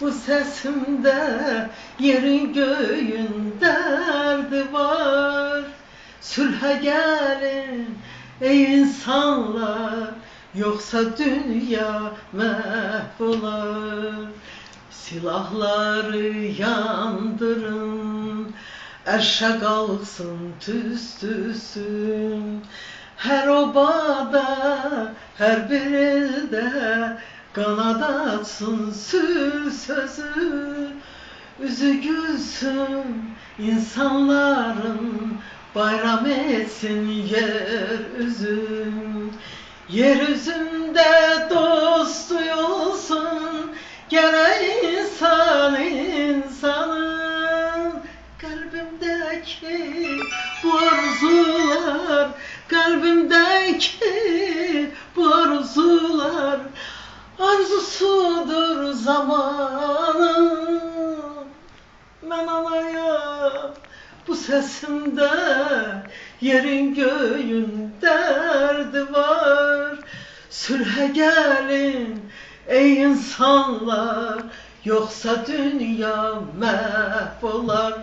Bu sesimde yerin göğün derdi var. Sülhe gelin ey insanlar Yoksa dünya mahvolar Silahları yandırın Erşe kalksın tüstüsün Her obada, her bir elde Kanat atsın sür sözü Üzü gülsün insanların Bayram etsin yer üzüm Yeryüzünde dost duyulsun Gene insan insanın. Kalbimdeki bu arzular Kalbimdeki Arzusudur zamanın Ben anayım bu sesimde Yerin göğün derdi var. Sülhe gelin ey insanlar Yoksa dünya mahvolar